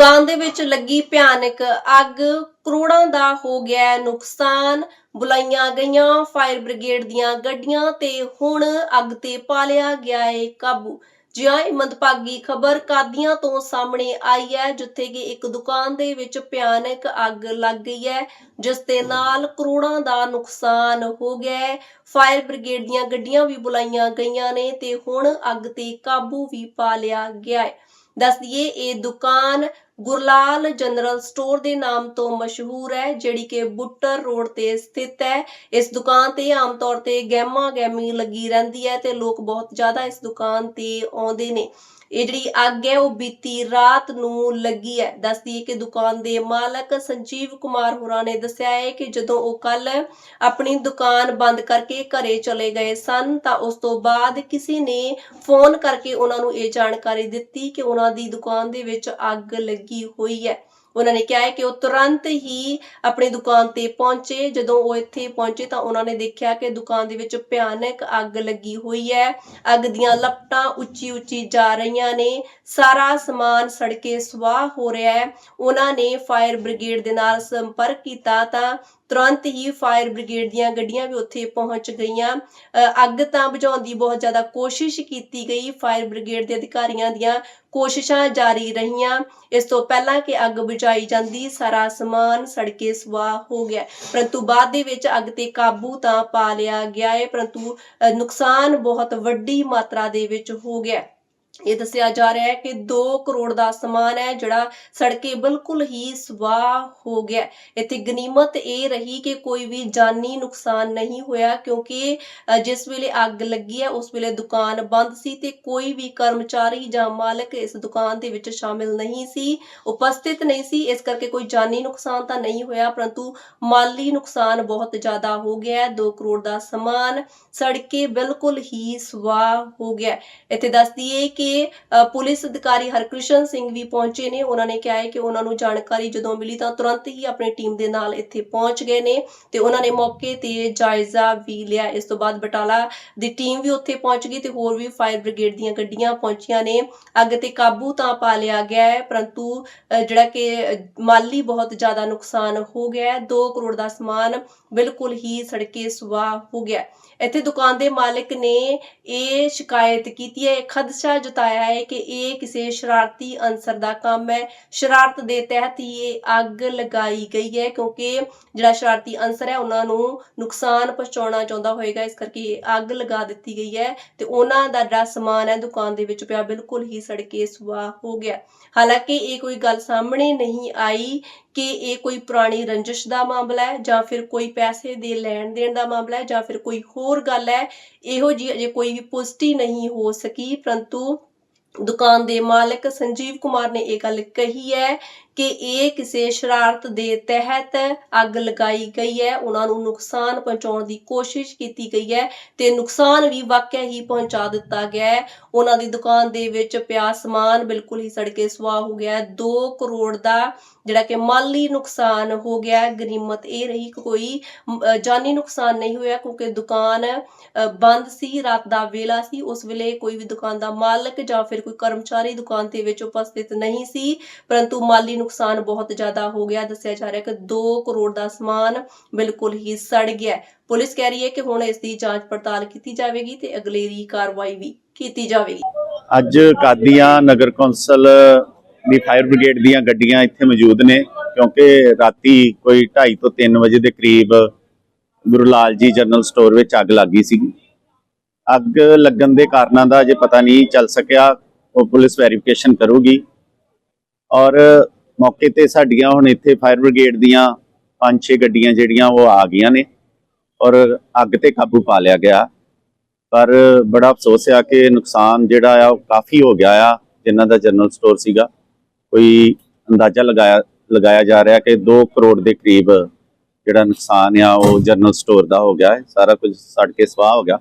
ਦੁਕਾਨ ਦੇ ਵਿੱਚ ਲੱਗੀ ਭਿਆਨਕ ਅੱਗ, ਕਰੋੜਾਂ ਦਾ ਹੋ ਗਿਆ ਨੁਕਸਾਨ, ਬੁਲਾਈਆਂ ਗਈਆਂ ਫਾਇਰ ਬ੍ਰਿਗੇਡ ਦੀਆਂ ਗੱਡੀਆਂ ਤੇ ਹੁਣ ਅੱਗ ਤੇ ਪਾ ਲਿਆ ਗਿਆ ਹੈ ਕਾਬੂ। ਜਿਹਾ ਇਹ ਮੰਦਭਾਗੀ ਖਬਰ ਕਾਦੀਆਂ ਤੋਂ ਸਾਹਮਣੇ ਆਈ ਹੈ, ਜਿੱਥੇ ਕਿ ਇੱਕ ਦੁਕਾਨ ਦੇ ਵਿੱਚ ਭਿਆਨਕ ਅੱਗ ਲੱਗ ਗਈ ਹੈ, ਜਿਸ ਦੇ ਨਾਲ ਕਰੋੜਾਂ ਦਾ ਨੁਕਸਾਨ ਹੋ ਗਿਆ ਫਾਇਰ ਬ੍ਰਿਗੇਡ ਦੀਆਂ ਗੱਡੀਆਂ ਵੀ ਬੁਲਾਈਆਂ ਗਈਆਂ ਨੇ ਤੇ ਹੁਣ ਅੱਗ ਤੇ ਕਾਬੂ ਵੀ ਪਾ ਲਿਆ ਗਿਆ ਹੈ। ਦੱਸਦੀਏ ਇਹ ਦੁਕਾਨ ਗੁਰਲਾਲ ਜਨਰਲ ਸਟੋਰ ਦੇ ਨਾਮ ਤੋਂ ਮਸ਼ਹੂਰ ਹੈ, ਜਿਹੜੀ ਕਿ ਬੁੱਟਰ ਰੋਡ ਤੇ ਸਥਿਤ ਹੈ। ਇਸ ਦੁਕਾਨ ਤੇ ਆਮ ਤੌਰ ਤੇ ਗਹਿਮਾ ਗਹਿਮੀ ਲੱਗੀ ਰਹਿੰਦੀ ਹੈ ਤੇ ਲੋਕ ਬਹੁਤ ਜ਼ਿਆਦਾ ਇਸ ਦੁਕਾਨ ਤੇ ਆਉਂਦੇ ਨੇ। ਇਹ ਜਿਹੜੀ ਅੱਗ ਹੈ, ਉਹ ਬੀਤੀ ਰਾਤ ਨੂੰ ਲੱਗੀ ਹੈ। ਦੱਸਦੀ ਹੈ ਕਿ ਦੁਕਾਨ ਦੇ ਮਾਲਕ ਸੰਜੀਵ ਕੁਮਾਰ ਹੋਰਾਂ ਨੇ ਦੱਸਿਆ ਹੈ ਕਿ ਜਦੋਂ ਉਹ ਕੱਲ ਆਪਣੀ ਦੁਕਾਨ ਬੰਦ ਕਰਕੇ ਘਰੇ ਚਲੇ ਗਏ ਸਨ, ਤਾਂ ਉਸ ਤੋਂ ਬਾਅਦ ਕਿਸੇ ਨੇ ਫੋਨ ਕਰਕੇ ਉਹਨਾਂ ਨੂੰ ਇਹ ਜਾਣਕਾਰੀ ਦਿੱਤੀ ਕਿ ਉਹਨਾਂ ਦੀ ਦੁਕਾਨ ਦੇ ਵਿੱਚ ਅੱਗ ਲੱਗੀ ਹੋਈ ਹੈ ਉਹਨਾਂ ਨੇ ਕਿਹਾ ਹੈ ਕਿ ਉਹ ਤੁਰੰਤ ਹੀ ਆਪਣੀ ਦੁਕਾਨ ਤੇ ਪਹੁੰਚੇ। ਜਦੋਂ ਉਹ ਇੱਥੇ ਪਹੁੰਚੇ ਤਾਂ ਉਹਨਾਂ ਨੇ ਦੇਖਿਆ ਕਿ ਦੁਕਾਨ ਦੇ ਵਿੱਚ ਭਿਆਨਕ ਅੱਗ ਲੱਗੀ ਹੋਈ ਹੈ। ਅੱਗ ਦੀਆਂ ਲਪਟਾਂ ਉੱਚੀ ਉੱਚੀ ਜਾ ਰਹੀਆਂ ਨੇ। ਸਾਰਾ ਸਮਾਨ ਸੜਕੇ ਸਵਾਹ ਹੋ ਰਿਹਾ ਹੈ। ਉਹਨਾਂ ਨੇ ਫਾਇਰ ਬ੍ਰਿਗੇਡ ਦੇ ਨਾਲ ਸੰਪਰਕ ਕੀਤਾ ਤਾਂ ਤੁਰੰਤ ਹੀ ਫਾਇਰ ਬ੍ਰਿਗੇਡ ਦੀਆਂ ਗੱਡੀਆਂ ਵੀ ਉੱਥੇ ਪਹੁੰਚ ਗਈਆਂ। ਅ, ਅੱਗ ਤਾਂ ਬੁਝਾਉਣ ਦੀ ਬਹੁਤ ਜ਼ਿਆਦਾ ਕੋਸ਼ਿਸ਼ ਕੀਤੀ ਗਈ। ਫਾਇਰ ਬ੍ਰਿਗੇਡ ਦੇ ਅਧਿਕਾਰੀਆਂ ਦੀਆਂ ਕੋਸ਼ਿਸ਼ਾਂ ਜਾਰੀ ਰਹੀਆਂ। ਇਸ ਤੋਂ ਪਹਿਲਾਂ ਕਿ ਅੱਗ ਬੁਝਾਈ ਜਾਂਦੀ ਸਾਰਾ ਸਮਾਨ ਸੜਕੇ ਸਵਾਹ ਹੋ ਗਿਆ। ਪਰੰਤੂ ਬਾਅਦ ਦੇ ਵਿੱਚ ਅੱਗ ਤੇ ਕਾਬੂ ਤਾਂ ਪਾ ਲਿਆ ਗਿਆ ਹੈ। ਪਰੰਤੂ ਅ, ਨੁਕਸਾਨ ਬਹੁਤ ਵੱਡੀ ਮਾਤਰਾ ਦੇ ਵਿੱਚ ਹੋ ਗਿਆ ਇਹ ਦੱਸਿਆ ਜਾ ਰਿਹਾ ਹੈ ਕਿ 2 ਕਰੋੜ ਦਾ ਸਮਾਨ ਹੈ, ਜਿਹੜਾ ਸੜਕੇ ਬਿਲਕੁਲ ਹੀ ਸਵਾਹ ਹੋ ਗਿਆ ਇੱਥੇ ਗਨੀਮਤ ਇਹ ਰਹੀ ਕਿ ਕੋਈ ਵੀ ਜਾਨੀ ਨੁਕਸਾਨ ਨਹੀਂ ਹੋਇਆ, ਕਿਉਂਕਿ ਜਿਸ ਵੇਲੇ ਅੱਗ ਲੱਗੀ ਹੈ, ਉਸ ਵੇਲੇ ਦੁਕਾਨ ਬੰਦ ਸੀ ਤੇ ਕੋਈ ਵੀ ਕਰਮਚਾਰੀ ਜਾਂ ਮਾਲਕ ਇਸ ਦੁਕਾਨ ਦੇ ਵਿੱਚ ਸ਼ਾਮਿਲ ਨਹੀਂ ਸੀ, ਉਪਸਥਿਤ ਨਹੀਂ ਸੀ। ਇਸ ਕਰਕੇ ਕੋਈ ਜਾਨੀ ਨੁਕਸਾਨ ਤਾਂ ਨਹੀਂ ਹੋਇਆ, ਪਰੰਤੂ ਮਾਲੀ ਨੁਕਸਾਨ ਬਹੁਤ ਜ਼ਿਆਦਾ ਹੋ ਗਿਆ ਹੈ। 2 ਕਰੋੜ ਦਾ ਸਮਾਨ ਸੜਕੇ ਬਿਲਕੁਲ ਹੀ ਸਵਾਹ ਹੋ ਗਿਆ ਇੱਥੇ ਦੱਸ ਦਈਏ ਕਿ ਅ, ਪੁਲਿਸ ਅਧਿਕਾਰੀ ਹਰਕ੍ਰਿਸ਼ਨ ਸਿੰਘ ਵੀ ਪਹੁੰਚੇ ਨੇ। ਉਹਨਾਂ ਨੇ ਕਿਹਾ ਹੈ ਕਿ ਉਹਨਾਂ ਨੂੰ ਜਾਣਕਾਰੀ ਜਦੋਂ ਮਿਲੀ ਤਾਂ ਤੁਰੰਤ ਹੀ ਆਪਣੀ ਟੀਮ ਦੇ ਨਾਲ ਇੱਥੇ ਪਹੁੰਚ ਗਏ ਨੇ ਤੇ ਉਹਨਾਂ ਨੇ ਮੌਕੇ ਤੇ ਜਾਇਜ਼ਾ ਵੀ ਲਿਆ। ਇਸ ਤੋਂ ਬਾਅਦ ਬਟਾਲਾ ਦੀ ਟੀਮ ਵੀ ਉੱਥੇ ਪਹੁੰਚ ਗਈ ਤੇ ਹੋਰ ਵੀ ਫਾਇਰ ਬ੍ਰਿਗੇਡ ਦੀਆਂ ਗੱਡੀਆਂ ਪਹੁੰਚੀਆਂ ਨੇ। ਅੱਗ ਤੇ ਕਾਬੂ ਤਾਂ ਪਾ ਲਿਆ ਗਿਆ ਹੈ ਪਰੰਤੂ ਜਿਹੜਾ ਕਿ ਮਾਲੀ ਬਹੁਤ ਜ਼ਿਆਦਾ ਨੁਕਸਾਨ ਹੋ ਗਿਆ ਹੈ। 2 ਕਰੋੜ ਦਾ ਸਮਾਨ ਬਿਲਕੁਲ ਹੀ ਸੜਕੇ ਸੁਆਹ ਹੋ ਗਿਆ ਇੱਥੇ ਦੁਕਾਨ ਦੇ ਮਾਲਕ ਨੇ ਇਹ ਸ਼ਿਕਾਇਤ ਕੀਤੀ ਹੈ। ਇਹ ਖਦਸ਼ਾ ਜਤਾਇਆ ਹੈ ਕਿ ਇਹ ਕਿਸੇ ਸ਼ਰਾਰਤੀ ਅਨਸਰ ਦਾ ਕੰਮ ਹੈ। ਸ਼ਰਾਰਤ ਦੇ ਤਹਿਤ ਹੀ ਇਹ ਅੱਗ ਲਗਾਈ ਗਈ ਹੈ ਕਿਉਂਕਿ ਜਿਹੜਾ ਸ਼ਰਾਰਤੀ ਅਨਸਰ ਹੈ, ਉਹਨਾਂ ਨੂੰ ਨੁਕਸਾਨ ਪਹੁੰਚਾਉਣਾ ਚਾਹੁੰਦਾ ਹੋਏਗਾ। ਇਸ ਕਰਕੇ ਇਹ ਅੱਗ ਲਗਾ ਦਿੱਤੀ ਗਈ ਹੈ ਤੇ ਉਹਨਾਂ ਦਾ ਜਿਹੜਾ ਸਮਾਨ ਹੈ, ਦੁਕਾਨ ਦੇ ਵਿੱਚ ਪਿਆ, ਬਿਲਕੁਲ ਹੀ ਸੜਕੇ ਸੁਆਹ ਹੋ ਗਿਆ। ਹਾਲਾਂਕਿ ਇਹ ਕੋਈ ਗੱਲ ਸਾਹਮਣੇ ਨਹੀਂ ਆਈ ਕਿ ਇਹ ਕੋਈ ਪੁਰਾਣੀ ਰੰਜਿਸ਼ ਦਾ ਮਾਮਲਾ ਹੈ ਜਾਂ ਫਿਰ ਕੋਈ ਪੈਸੇ ਦੇ ਲੈਣ ਦੇਣ ਦਾ ਮਾਮਲਾ ਹੈ ਜਾਂ ਫਿਰ ਕੋਈ ਹੋਰ ਗੱਲ ਹੈ। ਇਹੋ ਜੀ ਅਜੇ ਕੋਈ ਵੀ ਪੁਸ਼ਟੀ ਨਹੀਂ ਹੋ ਸਕੀ, ਪਰੰਤੂ ਦੁਕਾਨ ਦੇ ਮਾਲਕ ਸੰਜੀਵ ਕੁਮਾਰ ਨੇ ਇਹ ਗੱਲ ਕਹੀ ਹੈ ਕਿ ਇਹ ਕਿਸੇ ਸ਼ਰਾਰਤ ਦੇ ਤਹਿਤ ਅੱਗ ਲਗਾਈ ਗਈ ਹੈ। ਉਹਨਾਂ ਨੂੰ ਨੁਕਸਾਨ ਪਹੁੰਚਾਉਣ ਦੀ ਕੋਸ਼ਿਸ਼ ਕੀਤੀ ਗਈ ਹੈ ਤੇ ਨੁਕਸਾਨ ਵੀ ਵਾਕਿਆ ਹੀ ਪਹੁੰਚਾ ਦਿੱਤਾ ਗਿਆ ਹੈ। ਉਹਨਾਂ ਦੀ ਦੁਕਾਨ ਦੇ ਵਿੱਚ ਪਿਆ ਸਮਾਨ ਬਿਲਕੁਲ ਹੀ ਸੜਕੇ ਸੁਆਹ ਹੋ ਗਿਆ 2 ਕਰੋੜ ਦਾ ਜਿਹੜਾ ਕਿ ਮਾਲੀ ਨੁਕਸਾਨ ਹੋ ਗਿਆ ਹੈ। ਗਨੀਮਤ ਇਹ ਰਹੀ ਕਿ ਕੋਈ ਜਾਨੀ ਨੁਕਸਾਨ ਨਹੀਂ ਹੋਇਆ ਕਿਉਂਕਿ ਦੁਕਾਨ ਬੰਦ ਸੀ, ਰਾਤ ਦਾ ਵੇਲਾ ਸੀ। ਉਸ ਵੇਲੇ ਕੋਈ ਵੀ ਦੁਕਾਨ ਦਾ ਮਾਲਕ ਜਾਂ ਫਿਰ ਕੋਈ ਕਰਮਚਾਰੀ ਦੁਕਾਨ ਦੇ ਵਿੱਚ ਉਪਸਥਿਤ ਨਹੀਂ ਸੀ। ਪਰੰਤੂ ਮਾਲੀ ਨੁਕਸਾਨ ਬਹੁਤ ਜ਼ਿਆਦਾ ਹੋ ਗਿਆ। ਦੱਸਿਆ ਜਾ ਰਿਹਾ ਕਿ 2 ਕਰੋੜ ਦਾ ਸਮਾਨ ਬਿਲਕੁਲ ਹੀ ਸੜ ਗਿਆ ਪੁਲਿਸ ਕਹਿ ਰਹੀ ਹੈ ਕਿ ਹੁਣ ਇਸ ਦੀ ਜਾਂਚ ਪੜਤਾਲ ਕੀਤੀ ਜਾਵੇਗੀ ਤੇ ਅਗਲੇਰੀ ਕਾਰਵਾਈ ਵੀ ਕੀਤੀ ਜਾਵੇਗੀ। ਅੱਜ ਕਾਦੀਆਂ ਨਗਰ ਕੌਂਸਲ ਦੀ ਫਾਇਰ ਬ੍ਰਿਗੇਡ ਦੀਆਂ ਗੱਡੀਆਂ ਇੱਥੇ ਮੌਜੂਦ ਨੇ, ਕਿਉਂਕਿ ਰਾਤੀ ਕੋਈ 2:30 ਤੋਂ 3 ਵਜੇ ਦੇ ਕਰੀਬ ਗੁਰੂ ਲਾਲ ਜੀ ਜਨਰਲ ਸਟੋਰ ਵਿੱਚ ਅੱਗ ਲੱਗੀ ਸੀ ਅੱਗ ਲੱਗਣ ਦੇ ਕਾਰਨਾਂ ਦਾ ਅਜੇ ਪਤਾ ਨਹੀਂ ਚੱਲ ਸਕਿਆ, ਉਹ ਪੁਲਿਸ ਵੈਰੀਫਿਕੇਸ਼ਨ ਕਰੂਗੀ। ਔਰ ਮੌਕੇ ਤੇ ਸਾਡੀਆਂ ਹੁਣ ਇੱਥੇ ਫਾਇਰ ਬ੍ਰਿਗੇਡ ਦੀਆਂ 5-6 ਗੱਡੀਆਂ ਜਿਹੜੀਆਂ ਉਹ ਆ ਗਈਆਂ ਨੇ ਔਰ ਅੱਗ ਤੇ ਕਾਬੂ ਪਾ ਲਿਆ ਗਿਆ। ਪਰ ਬੜਾ ਅਫਸੋਸ ਆ ਕਿ ਨੁਕਸਾਨ ਜਿਹੜਾ ਆ ਉਹ ਕਾਫੀ ਹੋ ਗਿਆ ਆ, ਜਿਨ੍ਹਾਂ ਦਾ ਜਨਰਲ ਸਟੋਰ ਸੀਗਾ। ਕੋਈ ਅੰਦਾਜ਼ਾ ਲਗਾਇਆ ਲਗਾਇਆ ਜਾ ਰਿਹਾ ਕਿ 2 ਕਰੋੜ ਦੇ ਕਰੀਬ ਜਿਹੜਾ ਨੁਕਸਾਨ ਆ ਉਹ ਜਨਰਲ ਸਟੋਰ ਦਾ ਹੋ ਗਿਆ। ਹੈ ਸਾਰਾ ਕੁਝ ਸੜ ਕੇ ਸਵਾਹ ਹੋ ਗਿਆ।